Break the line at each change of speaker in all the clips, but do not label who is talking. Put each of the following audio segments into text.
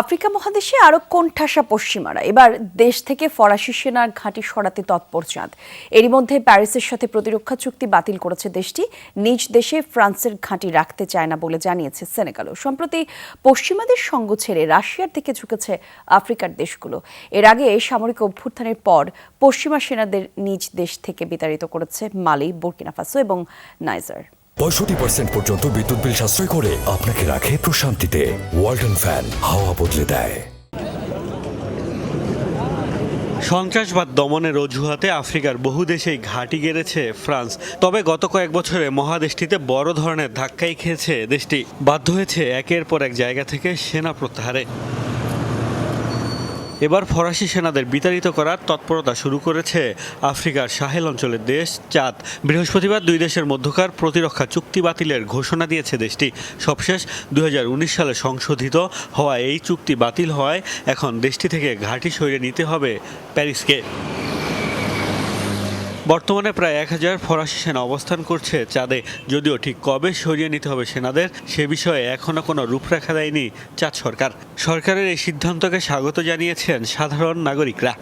Africa মহাদেশে আরও কোণঠাসা পশ্চিমারা। এবার দেশ থেকে ফরাসি সেনার ঘাঁটি সরাতে তৎপর চাঁদ। এরই মধ্যে প্যারিসের সাথে প্রতিরক্ষা চুক্তি বাতিল করেছে দেশটি। নিজ দেশে ফ্রান্সের ঘাঁটি রাখতে চায় না বলে জানিয়েছে সেনেগালও। সম্প্রতি পশ্চিমাদের সঙ্গ ছেড়ে রাশিয়ার দিকে ঝুঁকেছে আফ্রিকার দেশগুলো। এর আগে সামরিক অভ্যুত্থানের পর পশ্চিমা সেনাদের নিজ দেশ থেকে বিতাড়িত করেছে মালি, বুর্কিনা ফাসো এবং নাইজার।
পঁয়ষট্টি পার্সেন্ট পর্যন্ত বিদ্যুৎ বিল সাশ্রয় করে আপনাকে রাখে প্রশান্তিতে। ওয়ালটন ফ্যান হাওয়া বদলে দেয়।
সন্ত্রাসবাদ দমনের অজুহাতে আফ্রিকার বহু দেশেই ঘাঁটি গেড়েছে ফ্রান্স। তবে গত কয়েক বছরে মহাদেশটিতে বড় ধরনের ধাক্কাই খেয়েছে দেশটি। বাধ্য হয়েছে একের পর এক জায়গা থেকে সেনা প্রত্যাহারে। এবার ফরাসি সেনাদের বিতাড়িত করার তৎপরতা শুরু করেছে আফ্রিকার সাহেল অঞ্চলের দেশ চাঁদ। বৃহস্পতিবার দুই দেশের মধ্যকার প্রতিরক্ষা চুক্তি বাতিলের ঘোষণা দিয়েছে দেশটি। সবশেষ দু হাজার উনিশ সালে সংশোধিত হওয়া এই চুক্তি বাতিল হওয়ায় এখন দেশটি থেকে ঘাঁটি সরিয়ে নিতে হবে প্যারিসকে। বর্তমানে প্রায় এক হাজার ফরাসি সেনা অবস্থান করছে চাঁদে। যদিও ঠিক কবে সরিয়ে নিতে হবে সেনাদের, সে বিষয়ে এখনও কোনো রূপরেখা দেয়নি চাঁদ সরকার। সরকারের এই সিদ্ধান্তকে স্বাগত জানিয়েছেন সাধারণ নাগরিকরা।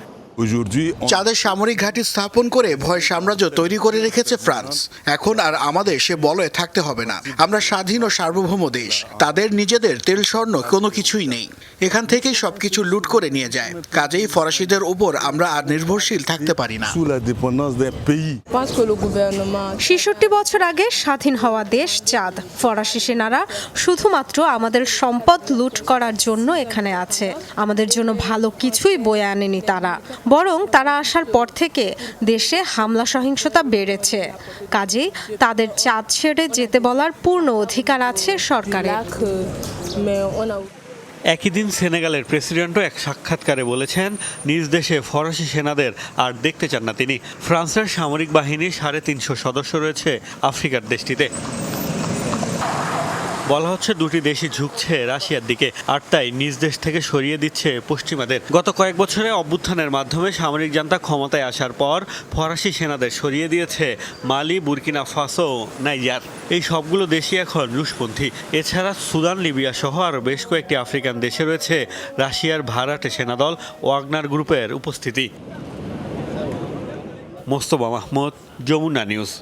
চাঁদের সামরিক ঘাঁটি স্থাপন করে ভয় সাম্রাজ্য তৈরি করে রেখেছে ফ্রান্স। এখন আর আমাদের সে বলয়ে থাকতে হবে না। আমরা স্বাধীন ও সার্বভৌম দেশ। তাদের নিজেদের তেল স্বর্ণ কোনো কিছুই নেই। এখান থেকেই সবকিছু লুট করে নিয়ে যায়। কাজেই ফরাসিদের উপর আমরা আর নির্ভরশীল থাকতে পারি না।
ছেষট্টি বছর আগে স্বাধীন হওয়া দেশ চাঁদ। ফরাসি সেনারা শুধুমাত্র আমাদের সম্পদ লুট করার জন্য এখানে আছে। আমাদের জন্য ভালো কিছুই বয়ে আনেনি তারা। বরং তারা আসার পর থেকে দেশে হামলা সহিংসতা বেড়েছে। কাজেই তাদের চাঁদ ছেড়ে যেতে বলার পূর্ণ অধিকার আছে সরকারের।
একই দিন সেনেগালের প্রেসিডেন্টও এক সাক্ষাৎকারে বলেছেন নিজ দেশে ফরাসি সেনাদের আর দেখতে চান না তিনি। ফ্রান্সের সামরিক বাহিনী সাড়ে তিনশো সদস্য রয়েছে আফ্রিকার দেশটিতে। বলা হচ্ছে দুটি দেশই ঝুঁকছে রাশিয়ার দিকে, আর তাই নিজ দেশ থেকে সরিয়ে দিচ্ছে পশ্চিমাদের। গত কয়েক বছরে অভ্যুত্থানের মাধ্যমে সামরিক জান্তা ক্ষমতায় আসার পর ফরাসি সেনাদের সরিয়ে দিয়েছে মালি, বুরকিনা ফাসো, নাইজার। এই সবগুলো দেশই এখন রুশপন্থী। এছাড়া সুদান, লিবিয়া সহ আরও বেশ কয়েকটি আফ্রিকান দেশে রয়েছে রাশিয়ার ভাড়াটে সেনাদল ওয়াগনার গ্রুপের উপস্থিতি। মোস্তবা মাহমুদ, যমুনা নিউজ।